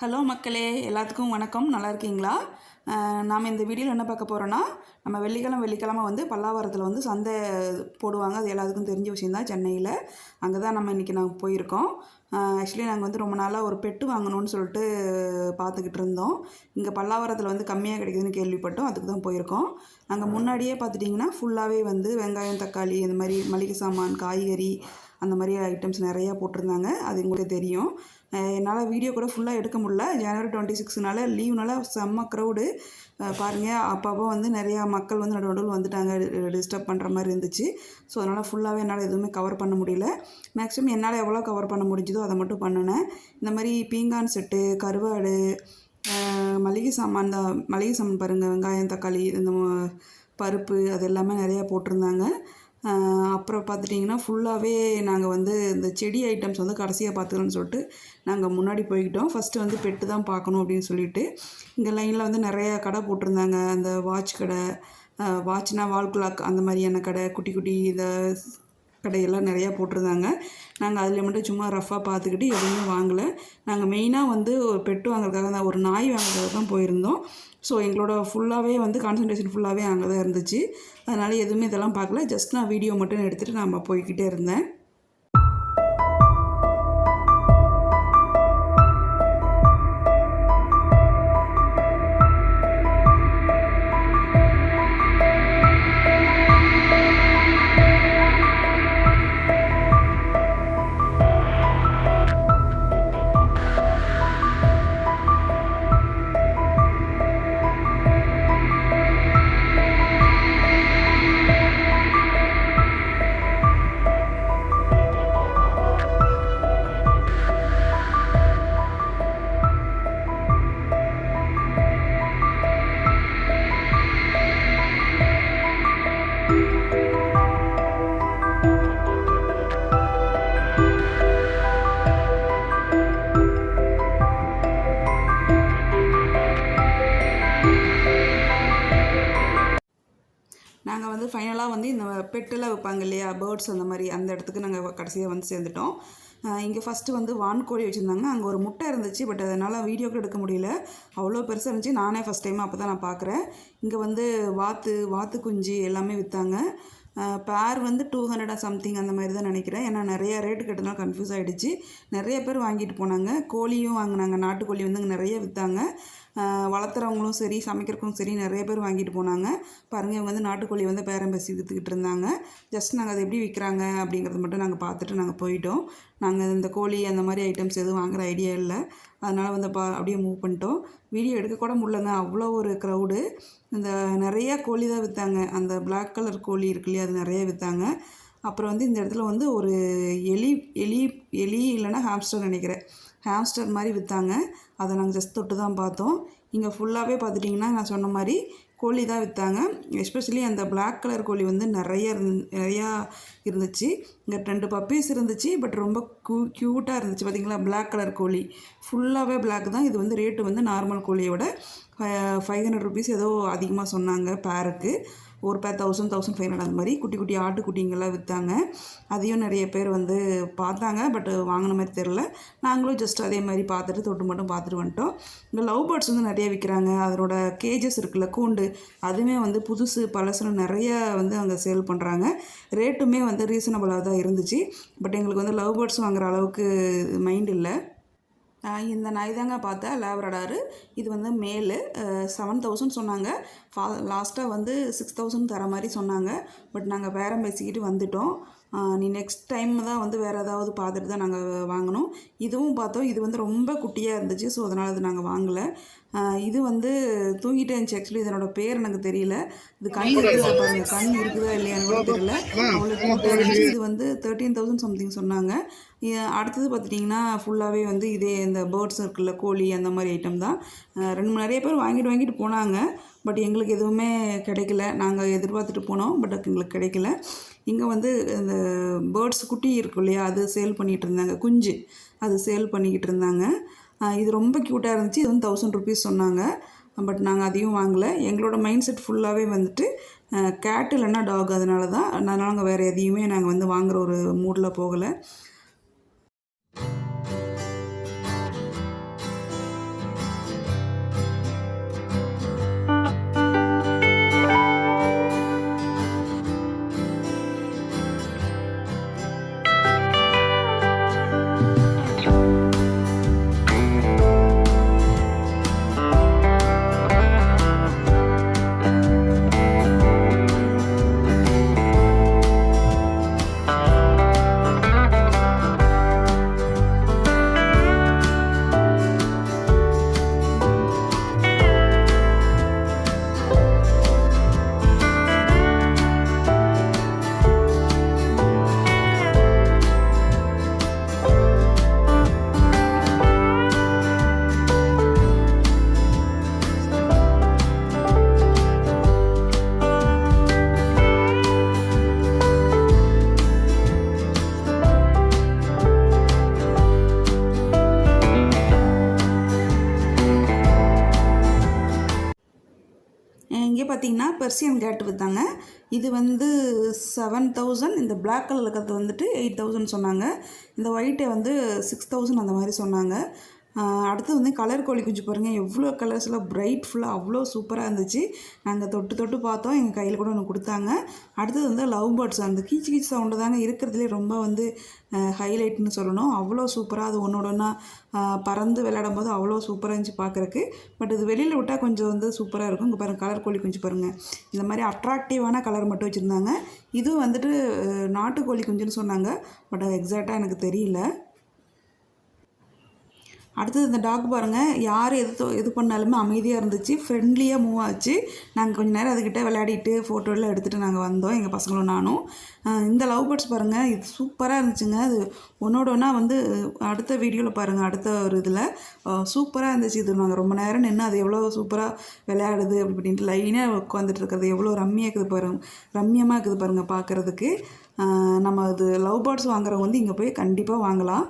Hello மக்களே எல்லாத்துக்கும் வணக்கம். நல்லா இருக்கீங்களா? நாம் இந்த வீடியோவில் என்ன பார்க்க போகிறோன்னா நம்ம வெள்ளிக்கிழமை வெள்ளிக்கிழமை வந்து பல்லாவரத்தில் வந்து சந்தை போடுவாங்க. அது எல்லாத்துக்கும் தெரிஞ்ச விஷயந்தான் சென்னையில். அங்கே தான் நம்ம இன்றைக்கி நாங்கள் போயிருக்கோம். ஆக்சுவலி நாங்கள் வந்து ரொம்ப நாளாக ஒரு பெட்டு வாங்கணும்னு சொல்லிட்டு பார்த்துக்கிட்டு இருந்தோம். இங்கே பல்லாவரத்தில் வந்து கம்மியாக கிடைக்குதுன்னு கேள்விப்பட்டோம். அதுக்கு தான் போயிருக்கோம். அங்கே முன்னாடியே பார்த்துட்டிங்கன்னா ஃபுல்லாகவே வந்து வெங்காயம் தக்காளி இந்த மாதிரி மளிகை சாமான் காய்கறி அந்த மாதிரி ஐட்டம்ஸ் நிறையா போட்டிருந்தாங்க. அது எங்களுக்கு தெரியும். என்னால் வீடியோ கூட ஃபுல்லாக எடுக்க முடியல. ஜனவரி டுவெண்ட்டி சிக்ஸ்னால லீவ்னால செம்ம க்ரௌடு பாருங்கள் அப்பப்போ வந்து நிறையா மக்கள் வந்து நடு நடுவில் வந்துட்டாங்க. டிஸ்டர்ப் பண்ணுற மாதிரி இருந்துச்சு. ஸோ அதனால் ஃபுல்லாகவே என்னால் எதுவுமே கவர் பண்ண முடியல. மேக்ஸிமம் என்னால் எவ்வளோ கவர் பண்ண முடிஞ்சதோ அதை மட்டும் பண்ணினேன். இந்த மாதிரி பீங்கான் செட்டு கருவாடு மளிகை சாமான் தான். மளிகை சாமான் பாருங்கள் வெங்காயம் தக்காளி இந்த பருப்பு அது எல்லாமே நிறையா போட்டிருந்தாங்க. அப்புறம் பார்த்துட்டிங்கன்னா ஃபுல்லாகவே நாங்கள் வந்து இந்த செடி ஐட்டம்ஸ் வந்து கடைசியாக பார்த்துக்கணும்னு சொல்லிட்டு நாங்கள் முன்னாடி போய்கிட்டோம் ஃபஸ்ட்டு வந்து பெட்டு தான் பார்க்கணும் அப்படின்னு சொல்லிட்டு. இங்கே லைனில் வந்து நிறையா கடை போட்டிருந்தாங்க. அந்த வாட்ச் கடை வாட்ச்னா வால் கிளாக் அந்த மாதிரியான கடை குட்டி குட்டி இந்த கடையெல்லாம் நிறையா போட்டிருந்தாங்க. நாங்கள் அதில் மட்டும் சும்மா ரஃப்பாக பார்த்துக்கிட்டு எதுவுமே வாங்கலை. நாங்கள் மெயினாக வந்து ஒரு பெட்டு வாங்குறதுக்காக தான் ஒரு நாய் வாங்குறதுக்காக தான் போயிருந்தோம். ஸோ எங்களோட ஃபுல்லாகவே வந்து கான்சன்ட்ரேஷன் ஃபுல்லாகவே அங்கே தான் இருந்துச்சு. அதனால் எதுவுமே இதெல்லாம் பார்க்கல. ஜஸ்ட் நான் வீடியோ மட்டும் எடுத்துகிட்டு நான் போய்கிட்டே இருந்தேன். பெட்டெல்லாம் வைப்பாங்க இல்லையா? பேர்ட்ஸ் அந்த மாதிரி அந்த இடத்துக்கு நாங்கள் கடைசியாக வந்து சேர்ந்துட்டோம். இங்கே ஃபஸ்ட்டு வந்து வான்கோழி வச்சுருந்தாங்க. அங்கே ஒரு முட்டை இருந்துச்சு பட் அதனால் வீடியோக்கு எடுக்க முடியல. அவ்வளோ பெருசாக இருந்துச்சு. நானே ஃபஸ்ட் டைம் அப்போ தான் நான் பார்க்குறேன் இங்கே வந்து வாத்து வாத்து குஞ்சு எல்லாமே விற்றாங்க பேர் வந்து டூ ஹண்ட்ரட் சம்திங் அந்த மாதிரி தான் நினைக்கிறேன். ஏன்னா நிறைய ரேட்டு கேட்டதுனால கன்ஃபியூஸ் ஆகிடுச்சு நிறைய பேர் வாங்கிட்டு போனாங்க. கோழியும் வாங்கினாங்க. நாட்டுக்கோழி வந்து அங்கே நிறைய விற்றாங்க வளர்த்துறவங்களும் சரி சமைக்கிறக்கும் சரி நிறைய பேர் வாங்கிட்டு போனாங்க. பாருங்கள் இவங்க வந்து நாட்டுக்கோழி வந்து பேரம் பேசி விற்றுக்கிட்டு இருந்தாங்க. ஜஸ்ட் நாங்கள் அதை எப்படி விற்கிறாங்க அப்படிங்கிறத மட்டும் நாங்கள் பார்த்துட்டு நாங்கள் போயிட்டோம். நாங்கள் இந்த கோழி அந்த மாதிரி ஐட்டம்ஸ் எதுவும் வாங்குற ஐடியா இல்லை. அதனால் வந்து பா அப்படியே மூவ் பண்ணிட்டோம். வீடியோ எடுக்க கூட முடியலங்க. அவ்வளோ ஒரு க்ரௌடு இந்த நிறைய கோழி தான் விற்றாங்க அந்த பிளாக் கலர் கோழி இருக்கு இல்லையா அது நிறைய விற்றாங்க அப்புறம் வந்து இந்த இடத்துல வந்து ஒரு எலி எலி எலி இல்லைன்னா ஹாம்ஸ்டர் நினைக்கிறேன். ஹேம்ஸ்டர் மாதிரி விற்றாங்க அதை நாங்கள் ஜஸ்ட் தொட்டு தான் பார்த்தோம். இங்கே ஃபுல்லாகவே பார்த்துட்டிங்கன்னா நான் சொன்ன மாதிரி கோழி தான் விற்றாங்க எஸ்பெஷலி அந்த பிளாக் கலர் கோழி வந்து நிறைய நிறையா இருந்துச்சு. இங்கே ரெண்டு பப்பீஸ் இருந்துச்சு பட் ரொம்ப க்யூ க்யூட்டாக இருந்துச்சு. பார்த்தீங்களா பிளாக் கலர் கோழி. ஃபுல்லாகவே பிளாக் தான். இது வந்து ரேட்டு வந்து நார்மல் கோழியை விட ஃபைவ் ஹண்ட்ரட் ருபீஸ் ஏதோ அதிகமாக சொன்னாங்க பேருக்கு ஒரு பேர் தௌசண்ட் தௌசண்ட் ஃபைவ் ஹண்ட்ரட் அந்த மாதிரி குட்டி குட்டி ஆட்டுக்குட்டிங்கெல்லாம் விற்றாங்க அதையும் நிறைய பேர் வந்து பார்த்தாங்க பட் வாங்கின மாதிரி தெரில நாங்களும் ஜஸ்ட் அதே மாதிரி பார்த்துட்டு தொட்டு மட்டும் பார்த்துட்டு வந்துட்டோம். இந்த லவ் பேர்ட்ஸ் வந்து நிறைய விற்கிறாங்க அதனோட கேஜஸ் இருக்குல்ல கூண்டு அதுவுமே வந்து புதுசு பழசுன்னு நிறைய வந்து அங்கே சேல் பண்ணுறாங்க ரேட்டுமே வந்து ரீசனபிளாக தான் இருந்துச்சு. பட் எங்களுக்கு வந்து லவ் பேர்ட்ஸ் வாங்குற அளவுக்கு மைண்ட் இல்லை. இந்த நாய் தாங்க பார்த்தா லேப்ரடாரு. இது வந்து மேலு. செவன் தௌசண்ட் சொன்னாங்க. ஃபா லாஸ்ட்டாக வந்து சிக்ஸ் தௌசண்ட் தர மாதிரி சொன்னாங்க. பட் நாங்கள் பேரம் பேசிக்கிட்டு வந்துட்டோம். நீ நெக்ஸ்ட் டைம் தான் வந்து வேறு ஏதாவது பார்த்துட்டு தான் நாங்கள் வாங்கினோம் இதுவும் பார்த்தோம் இது வந்து ரொம்ப குட்டியாக இருந்துச்சு ஸோ அதனால் அது நாங்கள் வாங்கலை. இது வந்து தூங்கிட்டே இருந்துச்சு ஆக்சுவலி இதனோட பேர் எனக்கு தெரியல. இது கண் இருக்குதா பாருங்க கண் இருக்குதா இல்லையான்னு தெரியல. அவ்வளோ இது வந்து தேர்ட்டீன் தௌசண்ட் சம்திங் சொன்னாங்க. அடுத்தது பார்த்துட்டிங்கன்னா ஃபுல்லாகவே வந்து இதே இந்த பேர்ட்ஸ் இருக்குல்ல கோழி அந்த மாதிரி ஐட்டம் தான். ரெண்டு மூணு நிறைய பேர் வாங்கிட்டு வாங்கிட்டு போனாங்க. பட் எங்களுக்கு எதுவுமே கிடைக்கல. நாங்கள் எதிர்பார்த்துட்டு போனோம் பட் எங்களுக்கு கிடைக்கல. இங்கே வந்து இந்த பேர்ட்ஸ் குட்டி இருக்கும் இல்லையா அது சேல் பண்ணிகிட்டு இருந்தாங்க. குஞ்சு அது சேல் பண்ணிக்கிட்டு இருந்தாங்க. இது ரொம்ப க்யூட்டாக இருந்துச்சு. இது வந்து தௌசண்ட் ருபீஸ் சொன்னாங்க. பட் நாங்கள் அதையும் வாங்கலை. எங்களோட மைண்ட் செட் ஃபுல்லாகவே வந்துட்டு கேட் இல்லைன்னா டாக் அதனால தான் அதனால் நாங்கள் வேறு எதையுமே நாங்கள் வந்து வாங்குற ஒரு மூடில் போகலை. பெர்சியன் கேட் விற்றாங்க இது வந்து செவன் தௌசண்ட் இந்த பிளாக் கலர் இருக்கிறது வந்துட்டு எயிட் தௌசண்ட் சொன்னாங்க. இந்த ஒயிட்டை வந்து சிக்ஸ் தௌசண்ட் அந்த மாதிரி சொன்னாங்க. அடுத்து வந்து கலர் கோழி குஞ்சு பாருங்கள் எவ்வளோ கலர்ஸில் பிரைட் ஃபுல்லாக அவ்வளோ சூப்பராக இருந்துச்சு. நாங்கள் தொட்டு தொட்டு பார்த்தோம். எங்கள் கையில் கூட ஒன்று கொடுத்தாங்க. அடுத்தது வந்து லவ் பேர்ட்ஸ் அந்த கீச்சு கீச்சு சவுண்டு தாங்க இருக்கிறதுலே ரொம்ப வந்து ஹைலைட்னு சொல்லணும். அவ்வளோ சூப்பராக அது ஒன்றோட ஒன்றா பறந்து விளையாடும் போது அவ்வளோ சூப்பராக இருந்துச்சு பார்க்குறக்கு பட் இது வெளியில் விட்டால் கொஞ்சம் வந்து சூப்பராக இருக்கும். இங்கே பாருங்கள் கலர் கோழி குஞ்சு பாருங்கள் இந்த மாதிரி அட்ராக்டிவான கலர் மட்டும் வச்சுருந்தாங்க. இதுவும் வந்துட்டு நாட்டுக்கோழி குஞ்சுன்னு சொன்னாங்க. பட் அது எக்ஸாக்டாக எனக்கு தெரியல. அடுத்தது இந்த டாக் பாருங்கள் யார் எது எது பண்ணாலுமே அமைதியாக இருந்துச்சு ஃப்ரெண்ட்லியாக மூவ் ஆச்சு. நாங்கள் கொஞ்ச நேரம் அதுக்கிட்ட விளையாடிட்டு ஃபோட்டோலாம் எல்லாம் எடுத்துகிட்டு நாங்கள் வந்தோம் எங்கள் பசங்களும் நானும். இந்த லவ் பேர்ட்ஸ் பாருங்கள் இது சூப்பராக இருந்துச்சுங்க. அது ஒன்றோட ஒன்றா வந்து அடுத்த வீடியோவில் பாருங்கள் அடுத்த ஒரு இதில் சூப்பராக இருந்துச்சு. இது நாங்கள் ரொம்ப நேரம் நின்று அது எவ்வளோ சூப்பராக விளையாடுது அப்படி இப்படின்ட்டு லைனாக உட்காந்துட்டு இருக்கிறது. எவ்வளோ ரம்மியாக இருக்குது பாருங்கள் ரம்மியமாக இருக்குது பாருங்கள் பார்க்குறதுக்கு நம்ம அது லவ் பேர்ட்ஸ் வாங்குறவங்க வந்து இங்கே போய் கண்டிப்பாக வாங்கலாம்.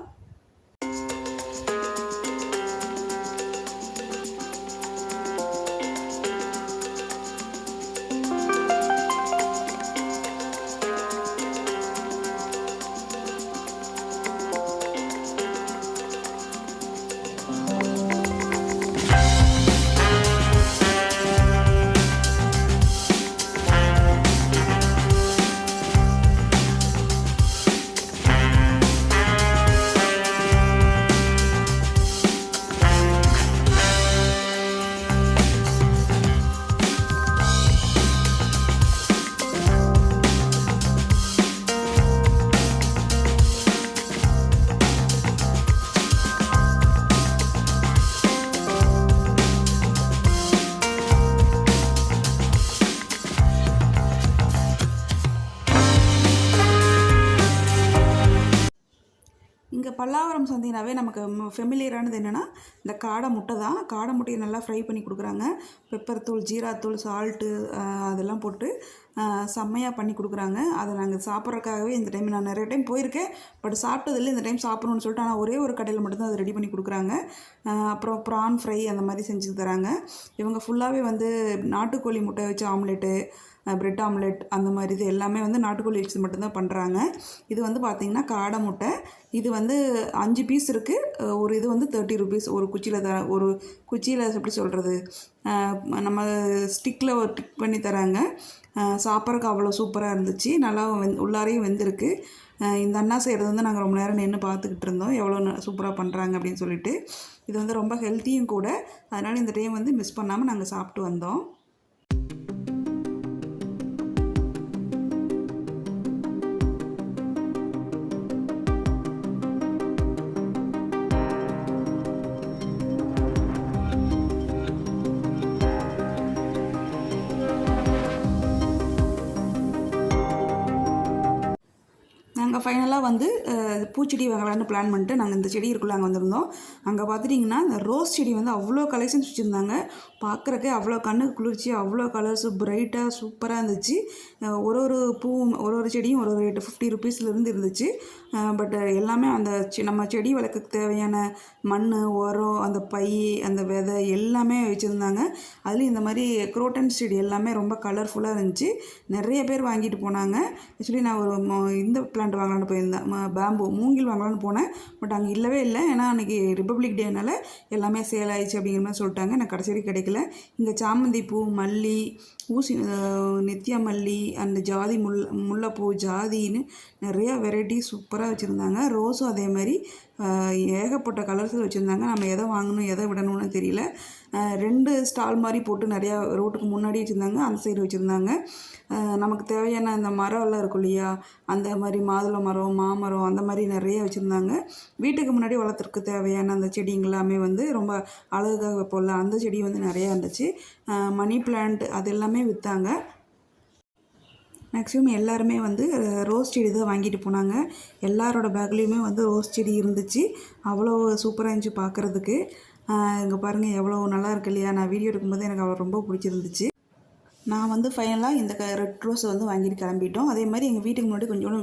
பல்லாவரம் சந்தினாவே நமக்கு ஃபெமிலியரானது என்னென்னா இந்த காடை முட்டை தான். காடை முட்டையை நல்லா ஃப்ரை பண்ணி கொடுக்குறாங்க. பெப்பர் தூள் ஜீராத்தூள் சால்ட்டு அதெல்லாம் போட்டு செம்மையாக பண்ணி கொடுக்குறாங்க. அதை நாங்கள் சாப்பிட்றதுக்காகவே இந்த டைம் நான் நிறைய டைம் போயிருக்கேன். பட் சாப்பிட்டதில்லை இந்த டைம் சாப்பிட்ணுன்னு சொல்லிட்டு ஆனால் ஒரே ஒரு கடையில் மட்டும்தான் அதை ரெடி பண்ணி கொடுக்குறாங்க. அப்புறம் ப்ரான் ஃப்ரை அந்த மாதிரி செஞ்சு தராங்க. இவங்க ஃபுல்லாகவே வந்து நாட்டுக்கோழி முட்டை வச்சு ஆம்லேட்டு பிரெட் ஆம்லெட் அந்த மாதிரி இது எல்லாமே வந்து நாட்டுக்கோழி வச்சு மட்டும்தான் பண்ணுறாங்க இது வந்து பார்த்திங்கன்னா காடை முட்டை. இது வந்து அஞ்சு பீஸ் இருக்குது ஒரு இது வந்து தேர்ட்டி ருபீஸ் ஒரு குச்சியில் த ஒரு குச்சியில் எப்படி சொல்கிறது நம்ம ஸ்டிக்கில் ஒரு டிக் பண்ணி தராங்க. சாப்பிட்றதுக்கு அவ்வளோ சூப்பராக இருந்துச்சு. நல்லா வெந் உள்ளாரையும் வெந்திருக்கு. இந்த அண்ணா செய்கிறது வந்து நாங்கள் ரொம்ப நேரம் நின்று பார்த்துக்கிட்டு இருந்தோம். எவ்வளோ சூப்பராக பண்ணுறாங்க அப்படின்னு சொல்லிட்டு. இது வந்து ரொம்ப ஹெல்த்தியும் கூட. அதனால் இந்த டைம் வந்து மிஸ் பண்ணாமல் நாங்கள் சாப்பிட்டு வந்தோம். நாங்கள் ஃபைனலாக வந்து பூச்செடி வாங்கலாம்னு பிளான் பண்ணிட்டு நாங்கள் இந்த செடி இருக்குள்ள அங்கே வந்திருந்தோம். அங்கே பார்த்துட்டிங்கன்னா இந்த ரோஸ் செடி வந்து அவ்வளோ கலெக்ஷன்ஸ் வச்சுருந்தாங்க. பார்க்குறக்கே அவ்வளோ கண்ணுக்கு குளிர்ச்சி அவ்வளோ கலர்ஸ் பிரைட்டாக சூப்பராக இருந்துச்சு. ஒரு ஒரு பூவும் ஒரு ஒரு செடியும் ஒரு ஒரு ரேட்டு ஃபிஃப்டி ருபீஸ்லேருந்து இருந்துச்சு. பட் எல்லாமே அந்த செ- நம்ம செடி வளர்க்க தேவையான மண் உரம் அந்த பை அந்த விதை எல்லாமே வச்சுருந்தாங்க. அதுலேயும் இந்த மாதிரி குரோட்டன் செடி எல்லாமே ரொம்ப கலர்ஃபுல்லாக இருந்துச்சு. நிறைய பேர் வாங்கிட்டு போனாங்க. ஆக்சுவலி நான் ஒரு இந்த பிளான்ட் வாங்கலான்னு போயிருந்தேன். பேம்பு மூங்கில் வாங்கலான்னு போனேன். பட் அங்கே இல்லவே இல்லை. ஏன்னா அன்றைக்கி ரிப்பப்ளிக் டேனால எல்லாமே சேல் ஆயிடுச்சு அப்படிங்கிற மாதிரி சொல்லிட்டாங்க. எனக்கு கடைசி வரைக்கும் கிடைக்கல. இங்கே சாமந்தி பூ மல்லி ஊசி நித்யா மல்லி அந்த ஜாதி முல் முல்லைப்பூ ஜாதின்னு நிறையா வெரைட்டி சூப்பராக வச்சுருந்தாங்க. ரோஸும் அதே மாதிரி ஏகப்பட்ட கலர்ஸில் வச்சுருந்தாங்க. நம்ம எதை வாங்கணும் எதை விடணும்னு தெரியல. ரெண்டு ஸ்டால் மாதிரி போட்டு நிறையா ரோட்டுக்கு முன்னாடி வச்சுருந்தாங்க. அந்த சைடு வச்சுருந்தாங்க. நமக்கு தேவையான அந்த மரம் எல்லாம் இருக்கும் இல்லையா? அந்த மாதிரி மாதுளம் மாதுளை மரம் மாமரம் அந்த மாதிரி நிறைய வச்சுருந்தாங்க. வீட்டுக்கு முன்னாடி வளர்த்துறதுக்கு தேவையான அந்த செடிங்கெல்லாமே வந்து ரொம்ப அழகாக வைப்போம்ல அந்த செடி வந்து நிறையா இருந்துச்சு. மணி பிளான்ட் அது எல்லாமே விற்றாங்க மேக்ஸிமம் எல்லாருமே வந்து ரோஸ் செடி தான் வாங்கிட்டு போனாங்க. எல்லாரோட பேக்லேயுமே வந்து ரோஸ் செடி இருந்துச்சு. அவ்வளோ சூப்பராக இருந்துச்சு பார்க்குறதுக்கு இங்கே பாருங்கள் எவ்வளோ நல்லா இருக்கு இல்லையா? நான் வீடியோ எடுக்கும்போது எனக்கு அவ்வளோ ரொம்ப பிடிச்சிருந்துச்சு. நான் வந்து ஃபைனலாக இந்த க ரெட் ரோஸை வந்து வாங்கிட்டு கிளம்பிட்டோம். அதே மாதிரி எங்கள் வீட்டுக்கு முன்னாடி கொஞ்சோண்டு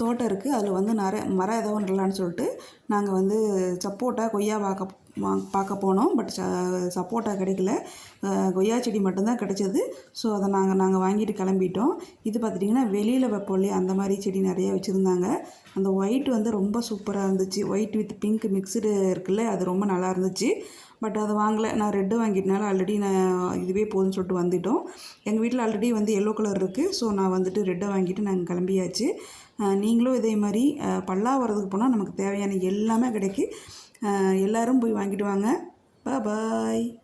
தோட்டம் இருக்குது அதில் வந்து நிறைய மரம் ஏதோ நடலான்னு சொல்லிட்டு நாங்கள் வந்து சப்போட்டா கொய்யா வாக்க பார்க்க போனோம். பட் ச சப்போட்டா கிடைக்கல. கொய்யா செடி மட்டும்தான் கிடைச்சது. ஸோ அதை நாங்கள் நாங்கள் வாங்கிட்டு கிளம்பிட்டோம். இது பார்த்துட்டிங்கன்னா வெளியில் வைப்போம் இல்லையா அந்த மாதிரி செடி நிறைய வச்சுருந்தாங்க. அந்த ஒயிட் வந்து ரொம்ப சூப்பராக இருந்துச்சு. ஒயிட் வித் பிங்க் மிக்சடு இருக்குல்ல அது ரொம்ப நல்லா இருந்துச்சு. பட் அதை வாங்கலை. நான் ரெட்டு வாங்கிட்டனால ஆல்ரெடி நான் இதுவே போதும்னு சொல்லிட்டு வந்துவிட்டோம் எங்கள் வீட்டில் ஆல்ரெடி வந்து எல்லோ கலர் இருக்குது ஸோ நான் வந்துட்டு ரெட்டை வாங்கிட்டு நாங்கள் கிளம்பியாச்சு. நீங்களும் இதே மாதிரி பல்லா வரதுக்கு போனால் நமக்கு தேவையான எல்லாமே கிடைக்கு. எல்லோரும் போய் வாங்கிட்டு வாங்க. பாய்